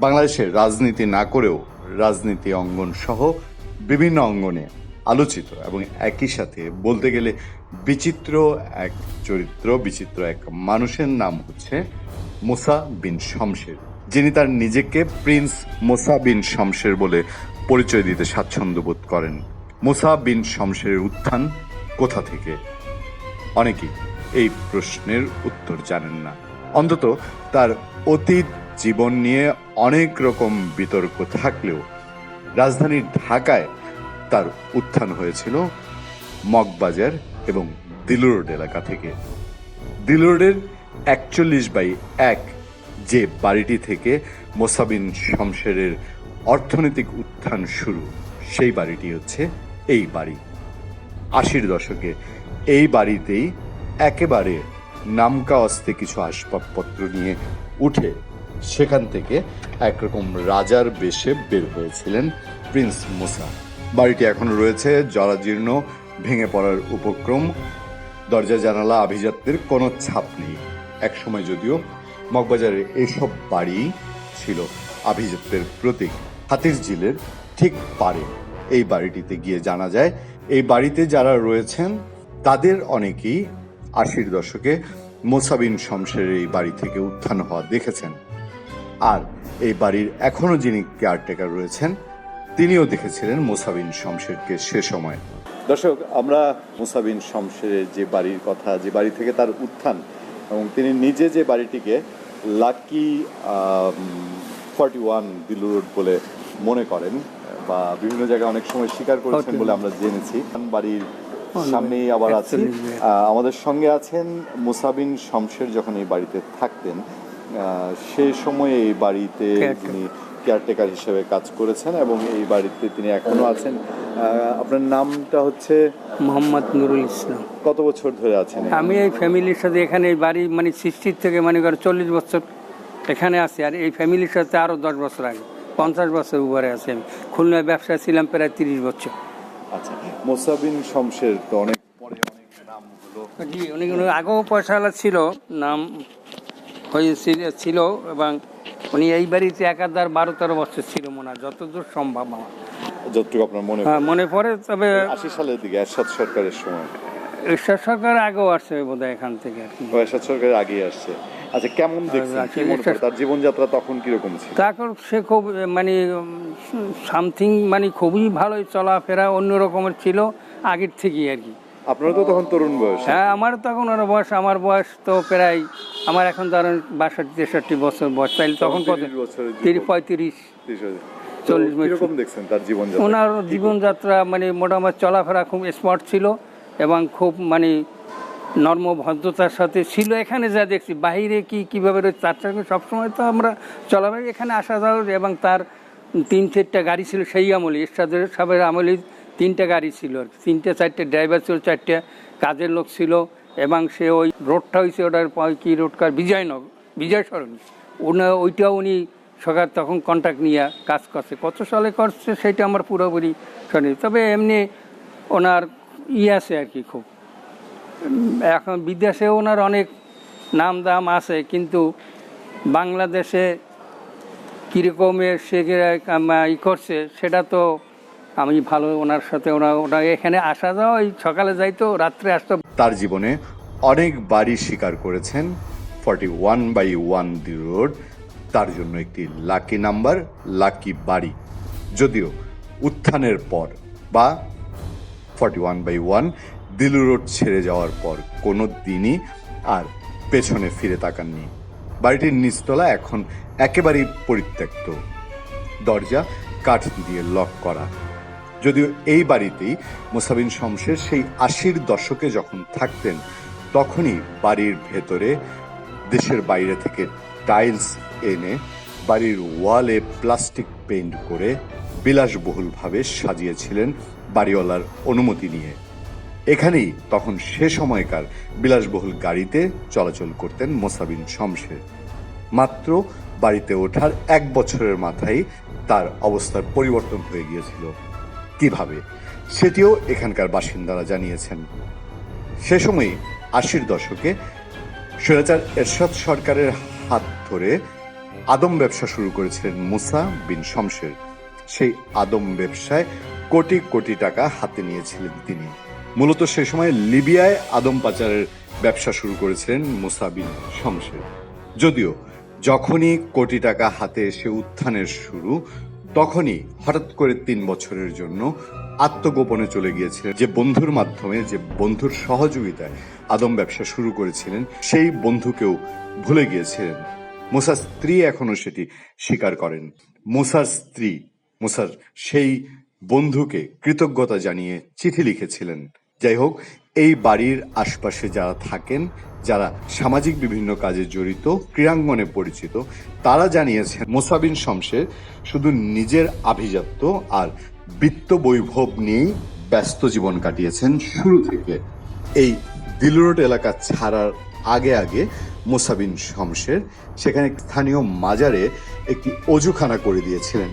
বাংলাদেশের রাজনীতি না করেও রাজনীতি অঙ্গন সহ বিভিন্ন অঙ্গনে আলোচিত এবং একই সাথে বলতে গেলে বিচিত্র এক চরিত্র, বিচিত্র এক মানুষের নাম হচ্ছে মোসা বিন শমশের, যিনি তার নিজেকে প্রিন্স মোসা বিন শমশের বলে পরিচয় দিতে স্বাচ্ছন্দ্য বোধ করেন। মোসা বিন শমশেরের উত্থান কোথা থেকে? অনেকেই এই প্রশ্নের উত্তর জানেন না। অন্তত তার অতীত জীবন নিয়ে অনেক রকম বিতর্ক থাকলেও রাজধানী ঢাকায় তার উত্থান হয়েছিল মগবাজার এবং দিলু রোড এলাকা থেকে। দিলু রোডের একচল্লিশ বাই এক যে বাড়িটি থেকে মোসাবিন শমশেরের অর্থনৈতিক উত্থান শুরু, সেই বাড়িটি হচ্ছে এই বাড়ি। আশির দশকে এই বাড়িতেই একেবারে নামকা অস্তে কিছু আসবাবপত্র নিয়ে উঠে সেখান থেকে একরকম রাজার বেশে বের হয়েছিলেন প্রিন্স মুসা। বাড়িটি এখনও রয়েছে, জরাজীর্ণ, ভেঙে পড়ার উপক্রম। দরজা, জানালা, আভিজাত্যের কোনো ছাপ নেই। একসময় যদিও মগবাজারে এসব বাড়ি ছিল আভিজাত্যের প্রতীক, হাতির ঝিলের ঠিক পারে। এই বাড়িটিতে গিয়ে জানা যায়, এই বাড়িতে যারা রয়েছেন, তাদের অনেকেই আশির দশকে মোসাবিন শমশের এই বাড়ি থেকে উত্থান হওয়া দেখেছেন। আর এই বাড়ির এখনও যিনি কেয়ারটেকার রয়েছেন তিনিও দেখেছিলেন মোসাবিন শমশেরকে সে সময়। দর্শক আমরা মোসাবিন শমশেরের যে বাড়ির কথা যে বাড়ি থেকে তার উত্থান এবং তিনি নিজে যে বাড়িটিকে lucky forty one Dilu road বলে মনে করেন বা বিভিন্ন জায়গায় অনেক সময় স্বীকার করেছেন বলে আমরা জেনেছি। বাড়ির সামনেই আবার আছি। আমাদের সঙ্গে আছেন মুসাবিন শমশের যখন এই বাড়িতে থাকতেন সেই সময়ে এই বাড়িতে. তিনি কেয়ারটেকার হিসেবে কাজ করেছেন এবং এই বাড়িতে তিনি এখনও আছেন। আপনার নামটা হচ্ছে? মোহাম্মদ নুরুল ইসলাম। কত বছর ধরে আছেন আমি এই ফ্যামিলির সাথে এখানে এই বাড়ি মানে সৃষ্টির থেকে মানে করো চল্লিশ বছর এখানে আছি। আর এই ফ্যামিলির সাথে আরও দশ বছর আগে পঞ্চাশ বছর উপরে আছি আমি। খুলনায় ব্যবসা ছিলাম প্রায় তিরিশ বছর। আচ্ছা মোসাবিন শমশের তো অনেক পরে অনেক নাম হলো জি উনি আগেও পয়সাওয়ালা ছিল নাম হয়েছিল ছিল এবং উনি এই বাড়িতে একাধার বারো তেরো বছর ছিল মনে হয় যতদূর সম্ভব আমার। যতটুকু আপনার মনে হ্যাঁ মনে পড়ে তবে আশি সালের দিকে এরশাদ সরকারের সময়। ঈশ্বর সরকার আগেও আসছে বোধ হয় এখান থেকে আর কি। এরশাদ সরকারের আগে আসছে। আচ্ছা কেমন দেখছেন? মনে পড়ে? তার জীবনযাত্রা তখন কীরকম ছিল? তারপর সে খুব মানে সামথিং মানে খুবই ভালোই চলাফেরা অন্য রকমের ছিল আগের থেকেই আর কি। আপনারা তো তখন তরুণ বয়স। হ্যাঁ আমার তখন ওর বয়স আমার বয়স তো প্রায় আমার এখন ধরেন বাষট্টি তেষট্টি বছর বয়স তাইলে তখন কত? 30 বছরের যুবক। তিরিশ পঁয়ত্রিশ চল্লিশ দেখছেন তার জীবনযাত্রা? ওনার জীবনযাত্রা মানে মোটামুটি চলাফেরা খুব স্মার্ট ছিল এবং খুব মানে নর্ম ভদ্রতার সাথে ছিল। এখানে যা দেখছি বাইরে কি কীভাবে রয়েছে তার সঙ্গে সবসময় তো আমরা চলাফেরা এখানে আসা যাওয়া এবং তার তিন চারটা গাড়ি ছিল সেই আমলে এরশাদের সাহেবের আমলে তিনটা গাড়ি ছিল আর কি। তিনটে, চারটে ড্রাইভার ছিল, চারটে কাজের লোক ছিল এবং সে ওই রোডটা হয়েছে ওটার কি রোডকার বিজয়নগর বিজয় সরণি ওনা ওইটাও উনি সরকার তখন কন্ট্যাক্ট নিয়ে কাজ করছে। কত সালে করছে সেটা আমার পুরোপুরি শুনি তবে এমনি ওনার ই আছে আর কি খুব। এখন বিদেশে ওনার অনেক নাম দাম আছে, কিন্তু বাংলাদেশে কীরকমের সে ই করছে, সেটা তো আমি ভালো ওনার সাথে ওনা ওনা এখানে আসা যাওয়া, ওই সকালে যাইতো রাত্রে আসতো তার জীবনে অনেক বাড়ি স্বীকার করেছেন forty one by one the road. তার জন্য একটি লাকি নাম্বার, লাকি বাড়ি। যদিও উত্থানের পর বা forty one by one Dilu road ছেড়ে যাওয়ার পর কোনো দিনই আর পেছনে ফিরে তাকাননি। বাড়িটির নিচতলা এখন একেবারেই পরিত্যক্ত। দরজা কাঠ দিয়ে লক করা। যদিও এই বাড়িতেই মোসাবিন শমশের সেই আশির দশকে যখন থাকতেন, তখনই বাড়ির ভেতরে, দেশের বাইরে থেকে টাইলস এনে বাড়ির ওয়ালে প্লাস্টিক পেইন্ট করে বিলাসবহুলভাবে সাজিয়েছিলেন বাড়িওয়ালার অনুমতি নিয়ে। এখানেই তখন সে সময়কার বিলাসবহুল গাড়িতে চলাচল করতেন মোসাবিন শমশের। মাত্র বাড়িতে ওঠার এক বছরের মাথায় তার অবস্থার পরিবর্তন হয়ে গিয়েছিল। কীভাবে? সেটিও এখানকার বাসিন্দারা জানিয়েছেন। সে সময় আশির দশকে স্বৈরাচার এরশাদ সরকারের হাত ধরে আদম ব্যবসা শুরু করেছিলেন মুসা বিন শমশের। সেই আদম ব্যবসায় কোটি কোটি টাকা হাতে নিয়েছিলেন তিনি। মূলত সে সময় লিবিয়ায় আদম পাচারের ব্যবসা শুরু করেছিলেন মুসা বিন শমশের। যদিও যখনই কোটি টাকা হাতে এসে উত্থানের শুরু তখনই হঠাৎ করে তিন বছরের জন্য আত্মগোপনে চলে গিয়েছিলেন। যে বন্ধুর মাধ্যমে, যে বন্ধুর সহযোগিতায় আদম ব্যবসা শুরু করেছিলেন, সেই বন্ধুকেও ভুলে গিয়েছিলেন। মুসার স্ত্রী এখনও সেটি স্বীকার করেন। মুসার স্ত্রী, মুসার সেই বন্ধুকে কৃতজ্ঞতা জানিয়ে চিঠি লিখেছিলেন। যাই হোক এই বাড়ির আশপাশে যারা থাকেন, যারা সামাজিক বিভিন্ন কাজে জড়িত, ক্রীড়াঙ্গনে পরিচিত, তারা জানিয়েছেন, মোসাবিন শমশের শুধু নিজের আভিজাত্য আর বিত্ত বৈভব নিয়েই ব্যস্ত জীবন কাটিয়েছেন শুরু থেকে। এই দিলরোড এলাকা ছাড়ার আগে আগে মোসাবিন শমশের সেখানে স্থানীয় মাজারে একটি অজুখানা করে দিয়েছিলেন।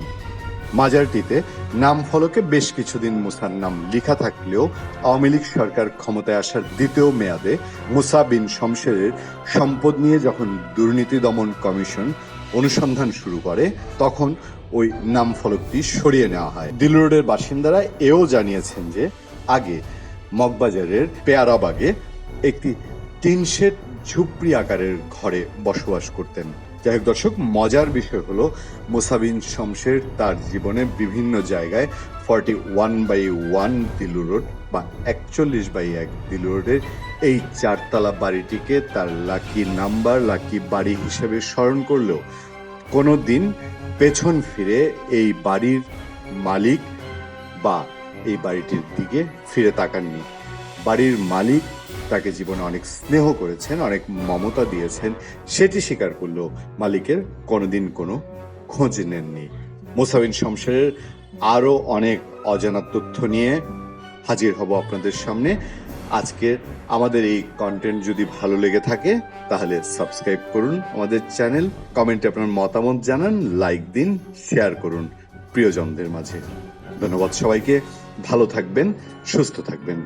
মাজারটিতে নাম ফলকে বেশ কিছুদিন মুসার নাম লেখা থাকলেও আওয়ামী লীগ সরকার ক্ষমতায় আসার দ্বিতীয় মেয়াদে মুসা বিন শমশেরের সম্পদ নিয়ে যখন দুর্নীতি দমন কমিশন অনুসন্ধান শুরু করে, তখন ওই নাম ফলকটি সরিয়ে নেওয়া হয়। দিল রোডের বাসিন্দারা এও জানিয়েছেন যে, আগে মগবাজারের পেয়ারাবাগে একটি টিন শেড ঝুপড়ি আকারের ঘরে বসবাস করতেন। যাই হোক দর্শক, মজার বিষয় হলো মোসাবিন শমশের তার জীবনে বিভিন্ন জায়গায় forty one by one Dilu road বা একচল্লিশ বাই এক দিলু রোডের এই চারতলা বাড়িটিকে তার লাকি নাম্বার লাকি বাড়ি হিসেবে স্মরণ করলেও কোনো দিন পেছন ফিরে এই বাড়ির মালিক বা এই বাড়িটির দিকে ফিরে তাকাননি। বাড়ির মালিক তাকে জীবনে অনেক স্নেহ করেছেন, অনেক মমতা দিয়েছেন, সেটি স্বীকার করলেও মালিকের কোনোদিন কোনো খোঁজ নেননি। মোসাবিন শমশেরের আরও অনেক অজানা তথ্য নিয়ে হাজির হব আপনাদের সামনে। আজকে আমাদের এই কন্টেন্ট যদি ভালো লেগে থাকে, তাহলে সাবস্ক্রাইব করুন আমাদের চ্যানেল কমেন্টে আপনার মতামত জানান লাইক দিন শেয়ার করুন প্রিয়জনদের মাঝে। ধন্যবাদ সবাইকে, ভালো থাকবেন, সুস্থ থাকবেন।